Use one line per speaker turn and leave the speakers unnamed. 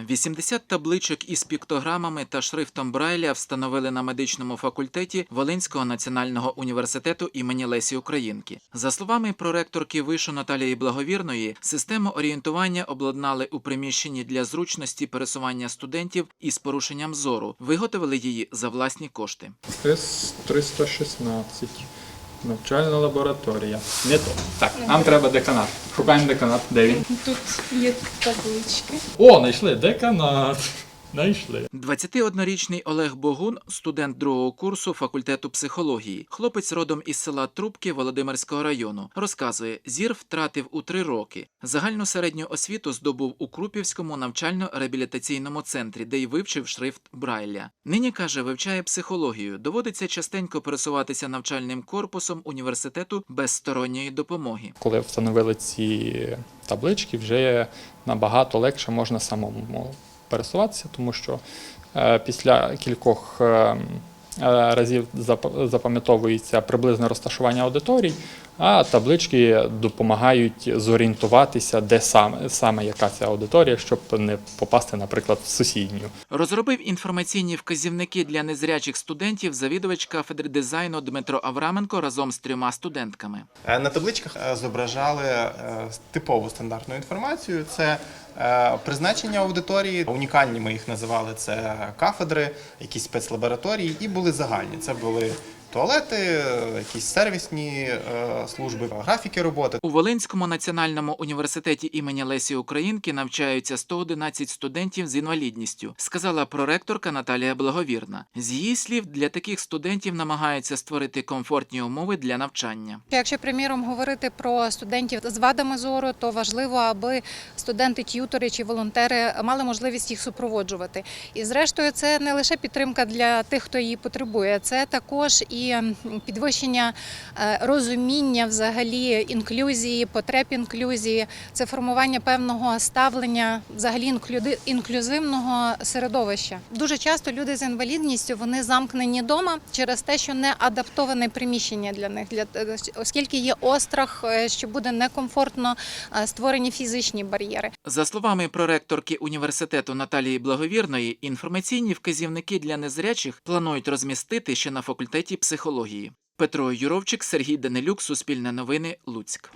80 табличок із піктограмами та шрифтом Брайля встановили на медичному факультеті Волинського національного університету імені Лесі Українки. За словами проректорки вишу Наталії Благовірної, систему орієнтування обладнали у приміщенні для зручності пересування студентів із порушенням зору. Виготовили її за власні кошти.
С-316. Навчальна лабораторія. Не то. Так, нам треба деканат. Шукаємо деканат. Де він?
Тут є таблички.
О, знайшли деканат. Знайшли.
21-річний Олег Богун, студент другого курсу факультету психології. Хлопець родом із села Трубки Володимирського району. Розказує, зір втратив у три роки. Загальну середню освіту здобув у Крупівському навчально-реабілітаційному центрі, де й вивчив шрифт Брайля. Нині каже, вивчає психологію. Доводиться частенько пересуватися навчальним корпусом університету без сторонньої допомоги.
Коли встановили ці таблички, вже набагато легше можна самому пересуватися, тому що е, після кількох е, е, разів зап- запам'ятовується приблизне розташування аудиторій, а таблички допомагають зорієнтуватися, де саме, саме яка ця аудиторія, щоб не попасти, наприклад, в сусідню.
Розробив інформаційні вказівники для незрячих студентів завідувач кафедри дизайну Дмитро Авраменко разом з трьома студентками.
Е, На табличках е, зображали е, типову стандартну інформацію. Це призначення аудиторії. Унікальні ми їх називали це кафедри, якісь спецлабораторії, і були загальні. Це були туалети, е, якісь сервісні е, служби, графіки роботи.
У Волинському національному університеті імені Лесі Українки навчаються 111 студентів з інвалідністю, сказала проректорка Наталія Благовірна. З її слів, для таких студентів намагаються створити комфортні умови для навчання.
Якщо, приміром, говорити про студентів з вадами зору, то важливо, аби студенти, т'ютори чи волонтери мали можливість їх супроводжувати. І зрештою, це не лише підтримка для тих, хто її потребує, це також і м, підвищення е, розуміння взагалі інклюзії, потреб інклюзії, це формування певного ставлення, взагалі інклюзивного середовища. Дуже часто люди з інвалідністю вони замкнені вдома через те, що не адаптоване приміщення для них, для е, оскільки є острах, е, що буде некомфортно створені фізичні бар'єри.
За словами проректорки університету Наталії Благовірної, інформаційні вказівники для незрячих планують розмістити ще на факультеті психології. Петро Юровчик, Сергій Данилюк, Суспільне новини, Луцьк.